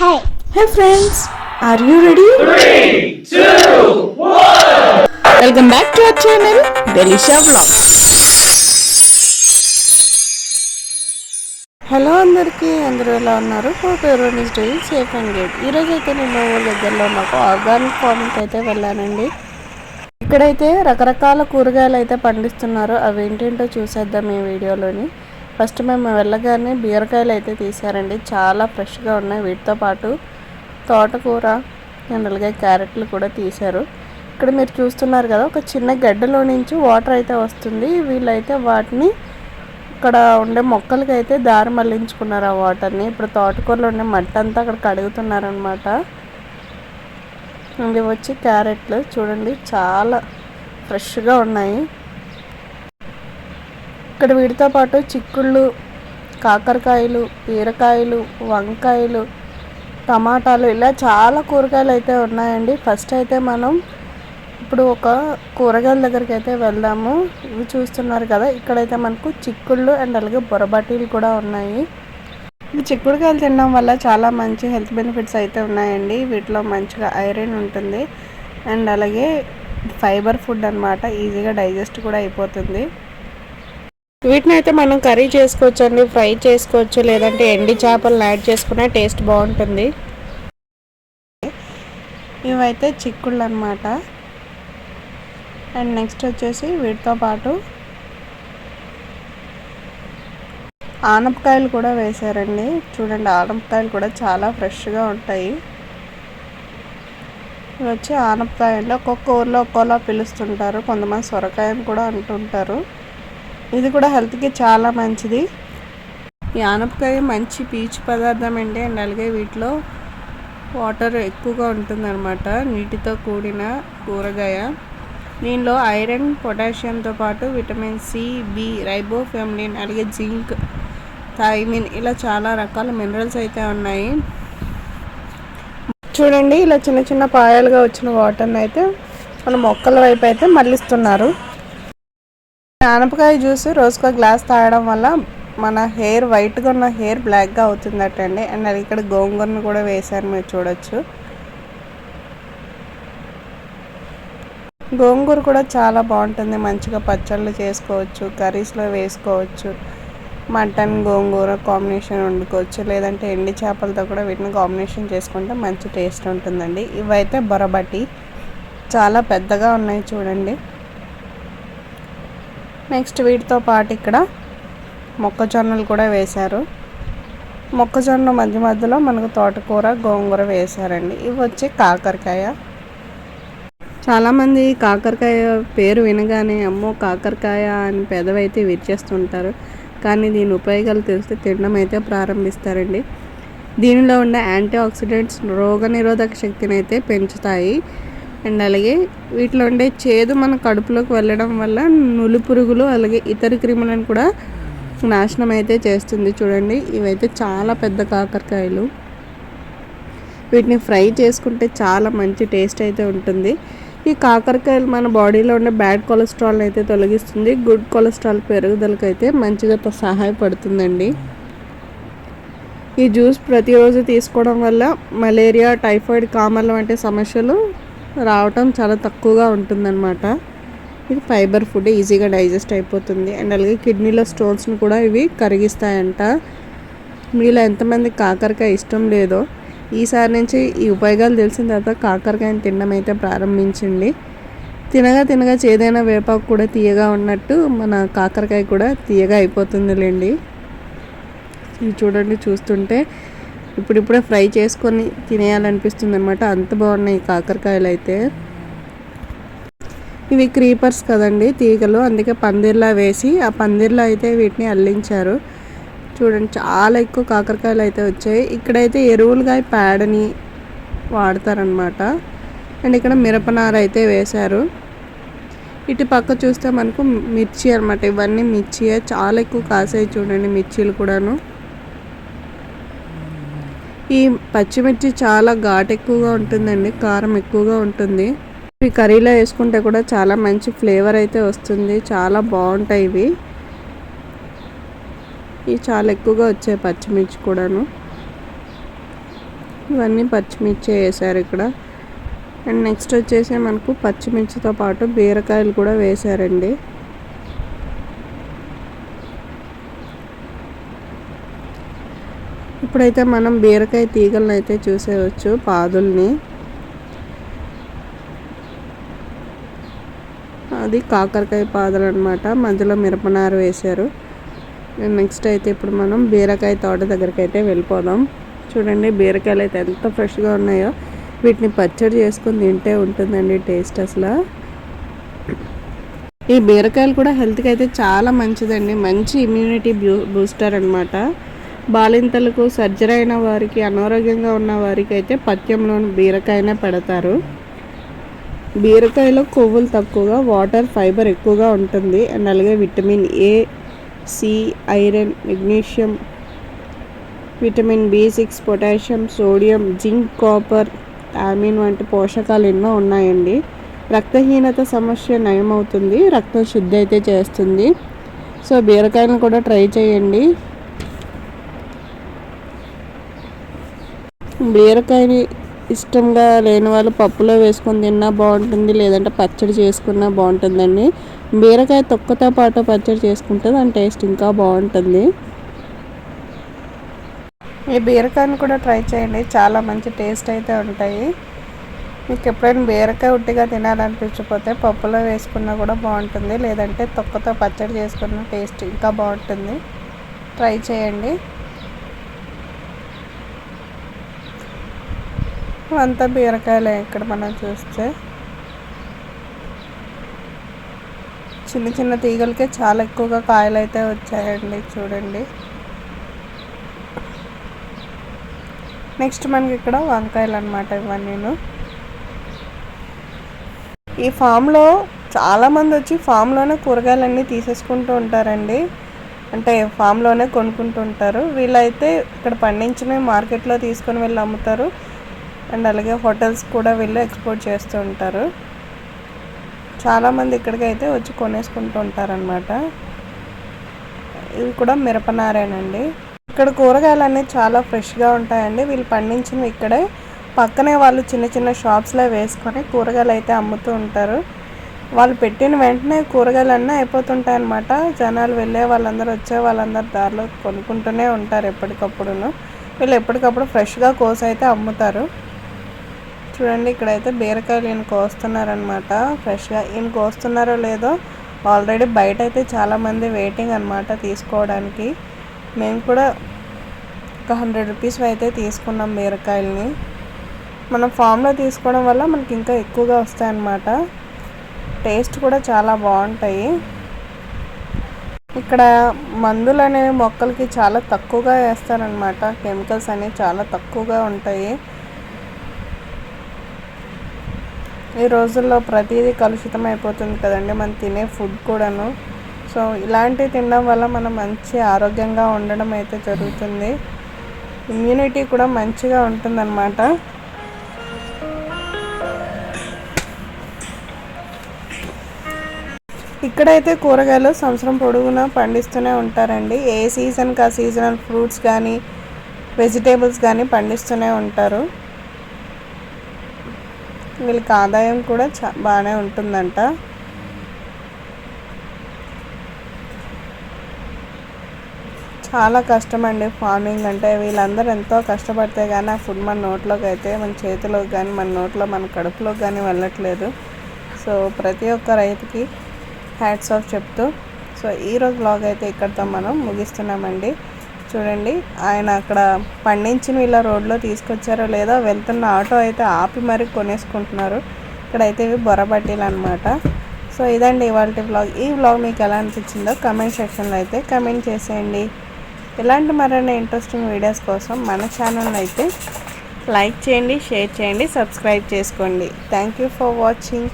Hey. Hey friends, are you ready? Welcome back to our channel Delisha vlog hello అందరికీ. అందరూ ఎలా ఉన్నారు? Is doing safe and good ఈరోజు అయితే నేను మా దగ్గరలో ఒక ఆర్గానిక్ ఫార్మింగ్ అయితే వెళ్ళానండి. ఇక్కడైతే రకరకాల కూరగాయలు అయితే పండిస్తున్నారు. అవి ఏంటంటో చూసేద్దాం ఈ వీడియోలోని. ఫస్ట్ మేము వెళ్ళగానే బీరకాయలు అయితే తీసారండి చాలా ఫ్రెష్గా ఉన్నాయి. వీటితో పాటు తోటకూర జనరల్గా క్యారెట్లు కూడా తీశారు. ఇక్కడ మీరు చూస్తున్నారు కదా ఒక చిన్న గడ్డలో నుంచి వాటర్ అయితే వస్తుంది. వీళ్ళైతే వాటిని ఇక్కడ ఉండే మొక్కలకి అయితే దారి మళ్ళించుకున్నారు ఆ వాటర్ని. ఇప్పుడు తోటకూరలో ఉండే మట్టి అంతా అక్కడ కడుగుతున్నారనమాట ఇవి వచ్చి క్యారెట్లు. చూడండి చాలా ఫ్రెష్గా ఉన్నాయి. ఇక్కడ వీటితో పాటు చిక్కుళ్ళు కాకరకాయలు బీరకాయలు వంకాయలు టమాటాలు ఇలా చాలా కూరగాయలు అయితే ఉన్నాయండి. ఫస్ట్ అయితే మనం ఇప్పుడు ఒక కూరగాయల దగ్గరికి అయితే వెళ్దాము. ఇవి చూస్తున్నారు కదా ఇక్కడైతే మనకు చిక్కుళ్ళు అండ్ అలాగే బొరబాటీలు కూడా ఉన్నాయి. ఇవి చిక్కుడుకాయలు తినడం వల్ల చాలా మంచి హెల్త్ బెనిఫిట్స్ అయితే ఉన్నాయండి. వీటిలో మంచిగా ఐరన్ ఉంటుంది అండ్ అలాగే ఫైబర్ ఫుడ్ అన్నమాట ఈజీగా డైజెస్ట్ కూడా అయిపోతుంది. వీటిని అయితే మనం కర్రీ చేసుకోవచ్చు అండి ఫ్రై చేసుకోవచ్చు లేదంటే ఎండి చేపలను యాడ్ చేసుకునే టేస్ట్ బాగుంటుంది. ఇవైతే చిక్కుళ్ళు అనమాట అండ్ నెక్స్ట్ వచ్చేసి వీటితో పాటు ఆనపకాయలు కూడా వేశారండి చూడండి ఆనపకాయలు కూడా చాలా ఫ్రెష్గా ఉంటాయి. ఇవి వచ్చి ఆనపకాయలు ఒక్కొక్క ఊర్లో ఒక్కోలా పిలుస్తుంటారు. కొంతమంది సొరకాయని కూడా అంటుంటారు. ఇది కూడా హెల్త్కి చాలా మంచిది. ఈ ఆనపకాయ మంచి పీచు పదార్థం అండి. అండ్ అలాగే వీటిలో వాటర్ ఎక్కువగా ఉంటుందన్నమాట. నీటితో కూడిన కూరగాయ. దీనిలో ఐరన్ పొటాషియంతో పాటు విటమిన్ సి బి రైబోఫెమ్లిన్ అలాగే జింక్ థైమిన్ ఇలా చాలా రకాల మినరల్స్ అయితే ఉన్నాయి. చూడండి ఇలా చిన్న చిన్న పాయాలుగా వచ్చిన వాటర్ని అయితే మన మొక్కల వైపు అయితే మళ్ళిస్తున్నారు. ఆనపకాయ జ్యూస్ రోజుకో గ్లాస్ తాగడం వల్ల మన హెయిర్ వైట్గా ఉన్న హెయిర్ బ్లాక్గా అవుతుందట అండి అండ్ అది ఇక్కడ గోంగూరను కూడా వేశారు మీరు చూడొచ్చు. గోంగూర కూడా చాలా బాగుంటుంది. మంచిగా పచ్చళ్ళు చేసుకోవచ్చు కర్రీస్లో వేసుకోవచ్చు మటన్ గోంగూర కాంబినేషన్ వండుకోవచ్చు లేదంటే ఎండి చేపలతో కూడా వీటిని కాంబినేషన్ చేసుకుంటే మంచి టేస్ట్ ఉంటుందండి. ఇవైతే బొరబటి. చాలా పెద్దగా ఉన్నాయి చూడండి. నెక్స్ట్ వీటితో పాటు ఇక్కడ మొక్కజొన్నలు కూడా వేశారు. మొక్కజొన్న మధ్య మధ్యలో మనకు తోటకూర గోంగూర వేశారండి. ఇవి వచ్చి కాకరకాయ. చాలామంది కాకరకాయ పేరు వినగానే అమ్మో కాకరకాయ అని పెదవైతే విరిచేస్తుంటారు. కానీ దీని ఉపయోగాలు తెలిస్తే తినడం అయితే ప్రారంభిస్తారండి. దీనిలో ఉండే యాంటీ ఆక్సిడెంట్స్ రోగనిరోధక శక్తిని అయితే పెంచుతాయి. అండ్ అలాగే వీటిలో ఉండే చేదు మన కడుపులోకి వెళ్ళడం వల్ల నులి పురుగులు అలాగే ఇతర క్రిములను కూడా నాశనం అయితే చేస్తుంది. చూడండి ఇవైతే చాలా పెద్ద కాకరకాయలు. వీటిని ఫ్రై చేసుకుంటే చాలా మంచి టేస్ట్ అయితే ఉంటుంది. ఈ కాకరకాయలు మన బాడీలో ఉండే బ్యాడ్ కొలెస్ట్రాల్ని అయితే తొలగిస్తుంది. గుడ్ కొలెస్ట్రాల్ పెరుగుదలకు అయితే మంచిగా సహాయపడుతుందండి. ఈ జ్యూస్ ప్రతిరోజు తీసుకోవడం వల్ల మలేరియా టైఫాయిడ్ కామర్లు వంటి సమస్యలు రావటం చాలా తక్కువగా ఉంటుందన్నమాట. ఇది ఫైబర్ ఫుడ్ ఈజీగా డైజెస్ట్ అయిపోతుంది. అండ్ అలాగే కిడ్నీలో స్టోన్స్ని కూడా ఇవి కరిగిస్తాయంట. మీలో ఎంతమంది కాకరకాయ ఇష్టం లేదో ఈసారి నుంచి ఈ ఉపయోగాలు తెలిసిన తర్వాత కాకరకాయని తినడం అయితే ప్రారంభించండి. తినగా తినగా చేదైన వేపాకు కూడా తీయగా ఉన్నట్టు మన కాకరకాయ కూడా తీయగా అయిపోతుందిలేండి. ఇవి చూడండి చూస్తుంటే ఇప్పుడిప్పుడే ఫ్రై చేసుకొని తినేయాలనిపిస్తుంది అనమాట అంత బాగున్నాయి కాకరకాయలు అయితే ఇవి క్రీపర్స్ కదండి తీగలు. అందుకే పందిర్లా వేసి ఆ పందిర్లో అయితే వీటిని అల్లించారు. చూడండి చాలా ఎక్కువ కాకరకాయలు అయితే వచ్చాయి. ఇక్కడైతే ఎరువులుగా పేడని వాడతారనమాట అండ్ ఇక్కడ మిరపనార అయితే వేశారు. ఇటు పక్క చూస్తే మనకు మిర్చి అనమాట ఇవన్నీ మిర్చి చాలా ఎక్కువ కాసాయి చూడండి మిర్చీలు కూడాను. ఈ పచ్చిమిర్చి చాలా ఘాటు ఎక్కువగా ఉంటుందండి కారం ఎక్కువగా ఉంటుంది. ఇవి కర్రీలో వేసుకుంటే కూడా చాలా మంచి ఫ్లేవర్ అయితే వస్తుంది చాలా బాగుంటాయి ఇవి. ఇవి చాలా ఎక్కువగా వచ్చాయి పచ్చిమిర్చి కూడాను. ఇవన్నీ పచ్చిమిర్చి వేసారు ఇక్కడ. అండ్ నెక్స్ట్ వచ్చేసి మనకు పచ్చిమిర్చితో పాటు బీరకాయలు కూడా వేశారండి ఇప్పుడైతే మనం బీరకాయ తీగలను అయితే చూసేవచ్చు పాదుల్ని. అది కాకరకాయ పాదులు అనమాట మధ్యలో మిరపనారు వేశారు. నెక్స్ట్ అయితే ఇప్పుడు మనం బీరకాయ తోట దగ్గరికి అయితే వెళ్ళిపోదాం. చూడండి బీరకాయలు అయితే ఎంత ఫ్రెష్గా ఉన్నాయో. వీటిని పచ్చడి చేసుకొని తింటే ఉంటుందండి టేస్ట్ అసలు. ఈ బీరకాయలు కూడా హెల్త్కి అయితే చాలా మంచిదండి. మంచి ఇమ్యూనిటీ బూస్టర్ అనమాట బాలింతలకు సర్జరీ అయిన వారికి అనారోగ్యంగా ఉన్న వారికి అయితే పథ్యంలోని బీరకాయనే పెడతారు. బీరకాయలో కొవ్వులు తక్కువగా వాటర్ ఫైబర్ ఎక్కువగా ఉంటుంది. అండ్ అలాగే vitamin A C iron magnesium vitamin B six potassium sodium zinc copper Amin వంటి పోషకాలు ఎన్నో ఉన్నాయండి. రక్తహీనత సమస్య నయమవుతుంది. రక్తం శుద్ధి అయితే చేస్తుంది. సో బీరకాయలను కూడా ట్రై చేయండి. బీరకాయని ఇష్టంగా లేని వాళ్ళు పప్పులో వేసుకొని తిన్నా బాగుంటుంది లేదంటే పచ్చడి చేసుకున్నా బాగుంటుందండి. బీరకాయ తొక్కతో పాటు పచ్చడి చేసుకుంటే దాని టేస్ట్ ఇంకా బాగుంటుంది. ఈ బీరకాయని కూడా ట్రై చేయండి చాలా మంచి టేస్ట్ అయితే ఉంటాయి. మీకు ఎప్పుడైనా బీరకాయ ఉట్టిగా తినాలనిపించకపోతే పప్పులో వేసుకున్నా కూడా బాగుంటుంది లేదంటే తొక్కతో పచ్చడి చేసుకున్న టేస్ట్ ఇంకా బాగుంటుంది. ట్రై చేయండి. అంతా బీరకాయలే ఇక్కడ మనం చూస్తే. చిన్న చిన్న తీగలకే చాలా ఎక్కువగా కాయలు అయితే వచ్చాయండి చూడండి. నెక్స్ట్ మనకి ఇక్కడ వంకాయలు అనమాట ఇవన్నీ ఈ ఫామ్లో చాలామంది వచ్చి ఫామ్లోనే కూరగాయలన్నీ తీసేసుకుంటూ ఉంటారండి. అంటే ఫామ్లోనే కొనుక్కుంటూ ఉంటారు. వీళ్ళైతే ఇక్కడ పండించినవి మార్కెట్లో తీసుకొని వెళ్ళి అమ్ముతారు. అండ్ అలాగే హోటల్స్ కూడా వీళ్ళు ఎక్స్పోర్ట్ చేస్తూ ఉంటారు. చాలామంది ఇక్కడికి అయితే వచ్చి కొనేసుకుంటూ ఉంటారనమాట ఇవి కూడా మిరపనారేనండి. ఇక్కడ కూరగాయలు అన్నీ చాలా ఫ్రెష్గా ఉంటాయండి. వీళ్ళు పండించినవి ఇక్కడే. పక్కనే వాళ్ళు చిన్న చిన్న షాప్స్లో వేసుకొని కూరగాయలు అయితే అమ్ముతూ ఉంటారు. వాళ్ళు పెట్టిన వెంటనే కూరగాయలన్నీ అయిపోతుంటాయి అన్నమాట జనాలు వెళ్ళే వాళ్ళందరూ వచ్చే వాళ్ళందరూ దారిలో కొనుక్కుంటూనే ఉంటారు ఎప్పటికప్పుడును. వీళ్ళు ఎప్పటికప్పుడు ఫ్రెష్గా కోసి అయితే అమ్ముతారు. చూడండి ఇక్కడైతే బీరకాయలు ఈయన కోస్తున్నారనమాట ఫ్రెష్గా ఈయన కోస్తున్నారో లేదో ఆల్రెడీ బయట అయితే చాలామంది వెయిటింగ్ అనమాట తీసుకోవడానికి. మేము కూడా ఒక హండ్రెడ్ రూపీస్ అయితే తీసుకున్నాం బీరకాయలని. మనం ఫామ్లో తీసుకోవడం వల్ల మనకి ఇంకా ఎక్కువగా వస్తాయన్నమాట. టేస్ట్ కూడా చాలా బాగుంటాయి. ఇక్కడ మందులు అనేవి మొక్కలకి చాలా తక్కువగా వేస్తారనమాట కెమికల్స్ అనేవి చాలా తక్కువగా ఉంటాయి. ఈ రోజుల్లో ప్రతిదీ కలుషితం అయిపోతుంది కదండి. మనం తినే ఫుడ్ కూడాను. సో ఇలాంటివి తినడం వల్ల మనం మంచి ఆరోగ్యంగా ఉండడం అయితే జరుగుతుంది. ఇమ్యూనిటీ కూడా మంచిగా ఉంటుందన్నమాట. ఇక్కడైతే కూరగాయలు సంవత్సరం పొడుగునా పండిస్తూనే ఉంటారండి. ఏ సీజన్కి ఆ సీజనల్ ఫ్రూట్స్ కానీ వెజిటేబుల్స్ కానీ పండిస్తూనే ఉంటారు. వీళ్ళకి ఆదాయం కూడా చా బాగానే ఉంటుందంట. చాలా కష్టం అండి ఫార్మింగ్ అంటే. వీళ్ళందరూ ఎంతో కష్టపడితే కానీ ఆ ఫుడ్ మన నోట్లోకి అయితే మన చేతిలోకి కానీ మన నోట్లో మన కడుపులోకి కానీ వెళ్ళట్లేదు. సో ప్రతి ఒక్క రైతుకి హ్యాట్స్ ఆఫ్ చెప్తూ సో ఈరోజు బ్లాగ్ అయితే ఇక్కడితో మనం ముగిస్తున్నామండి. చూడండి. ఆయన అక్కడ పండించిన ఇలా రోడ్లో తీసుకొచ్చారో లేదో వెళ్తున్న ఆటో అయితే ఆపి మరీ కొనేసుకుంటున్నారు. ఇక్కడైతే ఇవి బొరబట్టీలు అనమాట సో ఇదండి ఇవాళ వ్లాగ్ ఈ వ్లాగ్ మీకు ఎలా అనిపించిందో కమెంట్ సెక్షన్లో అయితే కమెంట్ చేసేయండి. ఇలాంటి మరిన్ని ఇంట్రెస్టింగ్ వీడియోస్ కోసం మన ఛానల్ అయితే లైక్ చేయండి షేర్ చేయండి సబ్స్క్రైబ్ చేసుకోండి. Thank you for watching